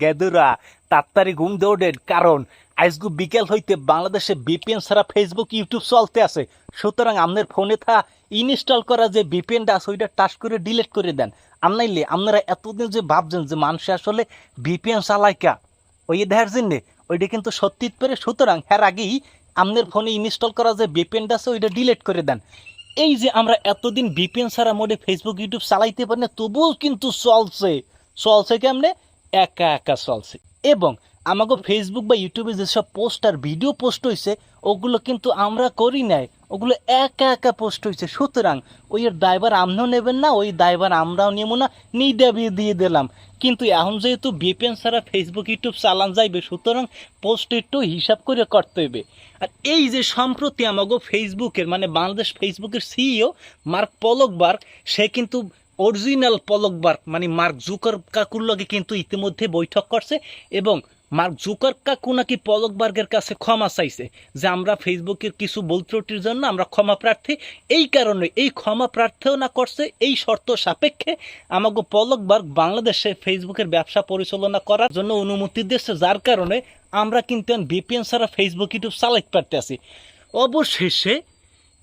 গেদুরা, তাড়াতাড়ি ঘুম দৌড়েন কারণ আজগু বিকেল হইতে বাংলাদেশে বিপিএন ছাড়া ফেসবুক ইউটিউব চলতে আছে। সুতরাং আপনার ফোনে থা, ইনস্টল করা যে বিপিএনটা আছে, ওইটা টাচ করে ডিলিট করে দেন। আমনাইলে আপনারা এতদিন যে ভাবছেন যে মানুষ আসলে বিপিএন চালাইকা ওই দেখার জন্য, ওইটা কিন্তু সত্যি পেরে সুতরাং হ্যার আগেই আপনার ফোনে ইনস্টল করা যে বিপিএনটা আছে, ওইটা ডিলিট করে দেন। এই যে আমরা এতদিন বিপিএন ছাড়া মোডে ফেসবুক ইউটিউব চালাইতে পারি না, তবুও কিন্তু চলছে। চলছে কেমনে? একা একা চলছে। এবং আমাকে ফেসবুক বা ইউটিউবে যেসব পোস্ট আর ভিডিও পোস্ট হয়েছে ওগুলো কিন্তু আমরা করি নাই। ওগুলো একা একা পোস্ট হয়েছে সুতরাং ওই এর দায়ভার আমরাও নেবেন না, ওই দায়ভার আমরাও নেব না নিদাবিয়ে দিয়ে দিলাম। কিন্তু এখন যেহেতু বিপিএন ছাড়া ফেসবুক ইউটিউব চালান যাইবে, সুতরাং পোস্ট একটু হিসাব করে করতে হবে আর এই যে সম্প্রতি আমাকে ফেসবুকের মানে বাংলাদেশ ফেসবুকের সিইও মার্ক পলকবার্গ সে কিন্তু অরিজিনাল পলকবার্গ মানে মার্ক জুকার কাকুর লগে কিন্তু ইতিমধ্যে বৈঠক করছে এবং মার্ক জুকার কাকু নাকি পলকবার্গের কাছে ক্ষমা চাইছে, যে আমরা ফেসবুকের কিছু ভুল ত্রুটির জন্য আমরা ক্ষমা প্রার্থী। এই কারণে এই ক্ষমা প্রার্থনা করছে, এই শর্ত সাপেক্ষে আমাকে পলকবার্গ বাংলাদেশে ফেসবুকের ব্যবসা পরিচালনা করার জন্য অনুমতি দিচ্ছে যার কারণে আমরা কিন্তু বিপিএন ছাড়া ফেসবুক, ইউটিউব চালাইতে পারতেছি অবশেষে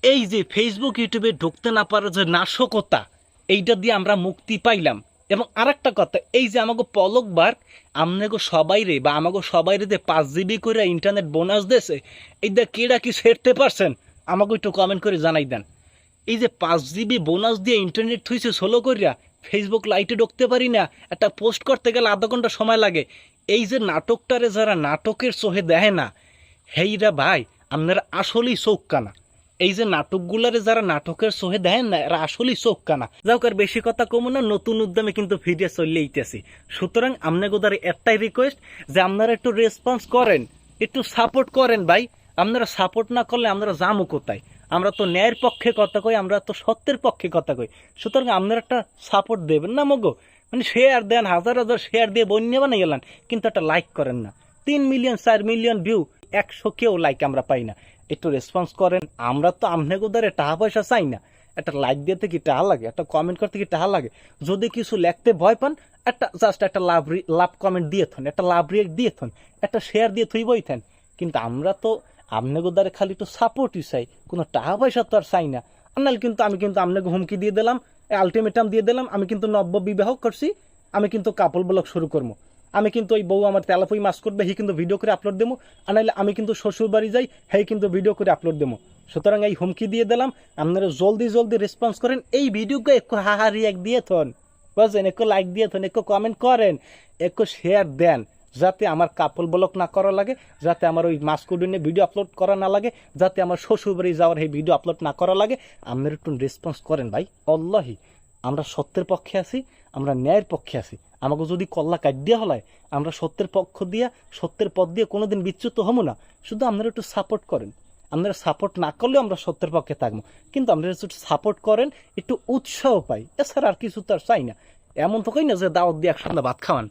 এই যে ফেসবুক, ইউটিউবে ঢুকতে না পারার যে নাশকতা এইটা দিয়ে আমরা মুক্তি পাইলাম। এবং আরেকটা কথা, এই যে আমাকে পলকবার আপনাকে সবাই রে, বা আমাকে সবাই রে যে পাঁচ জিবি করে ইন্টারনেট বোনাস দিয়েছে এইটা কেডা কি সেরতে পারছেন? আমাকে একটু কমেন্ট করে জানাই দেন। এই যে পাঁচ জিবি বোনাস দিয়ে ইন্টারনেট থুইছে ষোলো করিয়া ফেসবুক লাইটে ঢুকতে পারি না, একটা পোস্ট করতে গেলে আধা ঘণ্টা সময় লাগে। এই যে নাটকটারে যারা নাটকের চোহে দেখে না, হেইরা ভাই আপনারা আসলেই চোখ কানা এই যে নাটকগুলারে যারা নাটকের চোহে দেখেন না, এরা আসলেই চোখ কানা যাও আর বেশি কথা কমো না, নতুন উদ্যমে কিন্তু ভিডিও চলে ইতেছি সুতরাং আপনাকে দ্বারা একটাই রিকোয়েস্ট যে আপনারা একটু রেসপন্স করেন, একটু সাপোর্ট করেন ভাই। আপনারা সাপোর্ট না করলে আমরা যামু কোথায়? আমরা তো ন্যায়ের পক্ষে কথা কই, আমরা তো সত্যের পক্ষে কথা কই। সুতরাং আপনারা একটা সাপোর্ট দেবেন না মগো। মানে শেয়ার দেন, হাজার হাজার শেয়ার দিয়ে বন্যা বানিয়ে গেলেন, কিন্তু একটা লাইক করেন না। তিন মিলিয়ন চার মিলিয়ন ভিউ একশো কেউ লাইক আমরা পাই না। একটু রেসপন্স করেন, আমরা তো আপনাকে দ্বারা টাকা পয়সা চাই না। একটা লাইক দিতে কি টাকা লাগে? একটা কমেন্ট করতে কি টাকা লাগে? যদি কিছু লিখতে ভয় পান, একটা জাস্ট একটা লাভ লাভ কমেন্ট দিয়ে থন, একটা লাভ রিয়েক্ট দিয়ে থন, একটা শেয়ার দিয়ে থুই বই থান। কিন্তু আমরা তো আপনাকে দ্বারা খালি একটু সাপোর্টই চাই, কোনো টাকা পয়সা তো আর চাই না। আনাল কিন্তু আমি কিন্তু আপনাকে হুমকি দিয়ে দিলাম আলটিমেটাম দিয়ে দিলাম, আমি কিন্তু নব্য বিবাহ করছি, আমি কিন্তু কাপল ব্লক শুরু করব। আমি কিন্তু ওই বউ আমার তেলাপই মাছ করবে, হি কিন্তু ভিডিও করে আপলোড দেবো আনাইলে আমি কিন্তু শ্বশুর বাড়ি যাই হে কিন্তু ভিডিও করে আপলোড দেবো। সুতরাং এই হুমকি দিয়ে দিলাম, আপনারা জলদি জলদি রেসপন্স করেন, এই ভিডিওকে একটু হাহা রিয়াক্ট দিয়ে থন বুঝলেন একটু লাইক দিয়ে থন, একটু কমেন্ট করেন, একটু শেয়ার দেন, যাতে আমার কাপল ব্লক না করা লাগে, যাতে আমার ওই মাস্কুডিনে ভিডিও আপলোড করা না লাগে, যাতে আমার শ্বশুর বাড়ি যাওয়ার এই ভিডিও আপলোড না করা লাগে। আপনারা একটু রেসপন্স করেন ভাই অল্লাহি আমরা সত্যের পক্ষে আছি, আমরা ন্যায়ের পক্ষে আছি। আমাকে যদি কল্লা কাঁট দেওয়া হলে আমরা সত্যের পক্ষ দিয়া, সত্যের পথ দিয়ে কোনোদিন বিচ্যুত হব না। শুধু আপনারা একটু সাপোর্ট করেন। আপনারা সাপোর্ট না করলেও আমরা সত্যের পক্ষে থাকব। কিন্তু আপনারা একটু সাপোর্ট করেন, একটু উৎসাহ পাই। এছাড়া আর কিছু তো আর চাই না। এমন তো কই না যে দাওয়াত দিয়ে একসঙ্গে ভাত খাওয়ান।